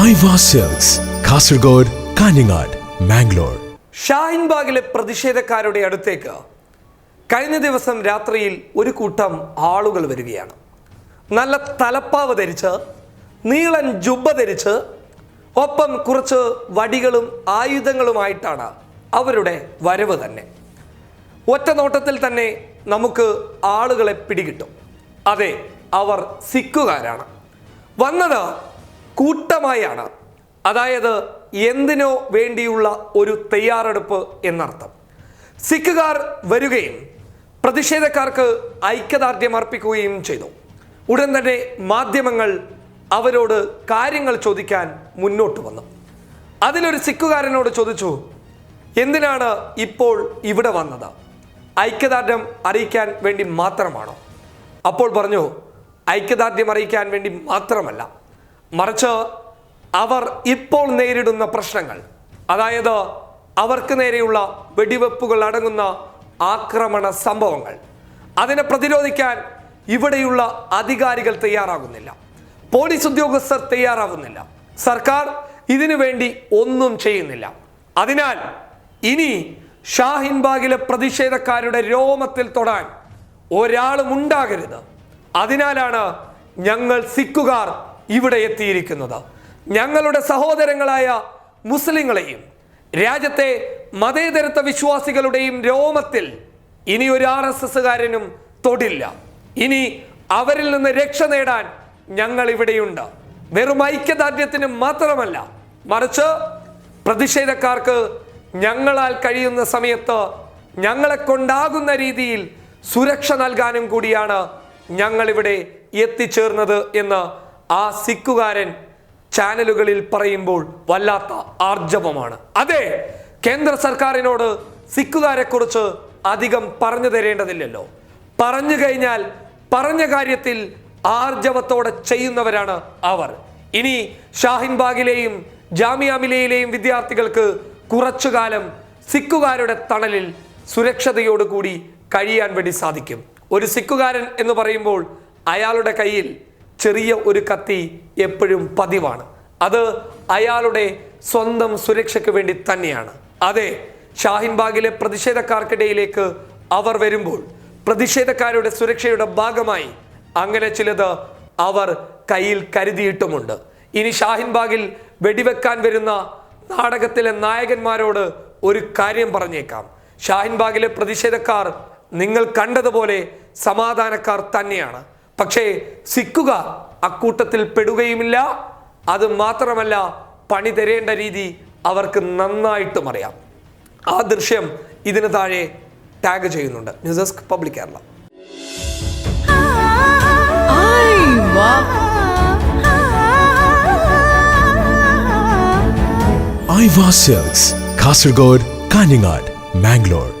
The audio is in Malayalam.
കാസർഗോഡ് കാഞ്ഞങ്ങാട് മാംഗ്ലൂർ ഷാഹിൻബാഗിലെ പ്രതിഷേധക്കാരുടെ അടുത്തേക്ക് കഴിഞ്ഞ ദിവസം രാത്രിയിൽ ഒരു കൂട്ടം ആളുകൾ വരികയാണ്. നല്ല തലപ്പാവ് ധരിച്ച് നീളൻ ജുബ്ബ ധരിച്ച് ഒപ്പം കുറച്ച് വടികളും ആയുധങ്ങളുമായിട്ടാണ് അവരുടെ വരവ് തന്നെ. ഒറ്റ നോട്ടത്തിൽ തന്നെ നമുക്ക് ആളുകളെ പിടികിട്ടും. അതെ അവർ സിക്കുകാരാണ് വന്നത് കൂട്ടമായാണ്. അതായത് എന്തിനോ വേണ്ടിയുള്ള ഒരു തയ്യാറെടുപ്പ് എന്നർത്ഥം. സിഖുകാർ വരികയും പ്രതിഷേധക്കാർക്ക് ഐക്യദാർഢ്യം അർപ്പിക്കുകയും ചെയ്തു. ഉടൻ തന്നെ മാധ്യമങ്ങൾ അവരോട് കാര്യങ്ങൾ ചോദിക്കാൻ മുന്നോട്ട് വന്നു. അതിലൊരു സിഖുകാരനോട് ചോദിച്ചു എന്തിനാണ് ഇപ്പോൾ ഇവിടെ വന്നത്? ഐക്യദാർഢ്യം അറിയിക്കാൻ വേണ്ടി മാത്രമാണോ? അപ്പോൾ പറഞ്ഞു ഐക്യദാർഢ്യം അറിയിക്കാൻ വേണ്ടി മാത്രമല്ല. മറിച്ച് അവർ ഇപ്പോൾ നേരിടുന്ന പ്രശ്നങ്ങൾ അതായത് അവർക്ക് നേരെയുള്ള വെടിവെപ്പുകൾ അടങ്ങുന്ന ആക്രമണ സംഭവങ്ങൾ അതിനെ പ്രതിരോധിക്കാൻ ഇവിടെയുള്ള അധികാരികൾ തയ്യാറാകുന്നില്ല. പോലീസ് ഉദ്യോഗസ്ഥർ തയ്യാറാകുന്നില്ല സർക്കാർ ഇതിനു വേണ്ടി ഒന്നും ചെയ്യുന്നില്ല. അതിനാൽ ഇനി ഷാഹിൻബാഗിലെ പ്രതിഷേധക്കാരുടെ രോമത്തിൽ തൊടാൻ ഒരാളും ഉണ്ടാകരുത് അതിനാലാണ് ഞങ്ങൾ സിക്കുകാർ ഇവിടെ എത്തിയിരിക്കുന്നത്. ഞങ്ങളുടെ സഹോദരങ്ങളായ മുസ്ലിങ്ങളെയും രാജ്യത്തെ മതേതരത്വ വിശ്വാസികളുടെയും രോമത്തിൽ ഇനി ഒരു ആർ എസ് എസ്സുകാരനും തൊടില്ല. ഇനി അവരിൽ നിന്ന് രക്ഷ നേടാൻ ഞങ്ങൾ ഇവിടെയുണ്ട് വെറും ഐക്യദാർഢ്യത്തിന് മാത്രമല്ല മറിച്ച് പ്രതിഷേധക്കാർക്ക് ഞങ്ങളാൽ കഴിയുന്ന സമയത്ത് ഞങ്ങളെ കൊണ്ടാകുന്ന രീതിയിൽ സുരക്ഷ നൽകാനും കൂടിയാണ് ഞങ്ങളിവിടെ എത്തിച്ചേർന്നത് എന്ന് ആ സിക്കുകാരൻ ചാനലുകളിൽ പറയുമ്പോൾ വല്ലാത്ത ആർജവമാണ്. അതെ കേന്ദ്ര സർക്കാരിനോട് സിക്കുകാരെ കുറിച്ച് അധികം പറഞ്ഞു തരേണ്ടതില്ലല്ലോ. പറഞ്ഞു കഴിഞ്ഞാൽ പറഞ്ഞ കാര്യത്തിൽ ആർജവത്തോടെ ചെയ്യുന്നവരാണ് അവർ. ഇനി ഷാഹിൻബാഗിലെയും ജാമിയ വിദ്യാർത്ഥികൾക്ക് കുറച്ചു കാലം സിക്കുകാരുടെ തണലിൽ സുരക്ഷതയോടുകൂടി കഴിയാൻ വേണ്ടി സാധിക്കും. ഒരു സിക്കുകാരൻ എന്ന് പറയുമ്പോൾ അയാളുടെ കയ്യിൽ ചെറിയ ഒരു കത്തി എപ്പോഴും പതിവാണ്. അത് അയാളുടെ സ്വന്തം സുരക്ഷയ്ക്ക് വേണ്ടി തന്നെയാണ്. അതെ ഷാഹിൻബാഗിലെ പ്രതിഷേധക്കാർക്കിടയിലേക്ക് അവർ വരുമ്പോൾ പ്രതിഷേധക്കാരുടെ സുരക്ഷയുടെ ഭാഗമായി അങ്ങനെ ചിലത് അവർ കയ്യിൽ കരുതിയിട്ടുമുണ്ട്. ഇനി ഷാഹിൻബാഗിൽ വെടിവെക്കാൻ വരുന്ന നാടകത്തിലെ നായകന്മാരോട് ഒരു കാര്യം പറഞ്ഞേക്കാം. ഷാഹിൻബാഗിലെ പ്രതിഷേധക്കാർ നിങ്ങൾ കണ്ടതുപോലെ സമാധാനക്കാർ തന്നെയാണ്. പക്ഷേ സിക്കുകാർ അക്കൂട്ടത്തിൽ പെടുകയുമില്ല. അത് മാത്രമല്ല പണി തരേണ്ട രീതി അവർക്ക് നന്നായിട്ടും അറിയാം. ആ ദൃശ്യം ഇതിന് താഴെ ടാഗ് ചെയ്യുന്നുണ്ട്. News desk public Kerala. I സെൽസ് കാസർഗോഡ് കാഞ്ഞങ്ങാട് മാംഗ്ലൂർ.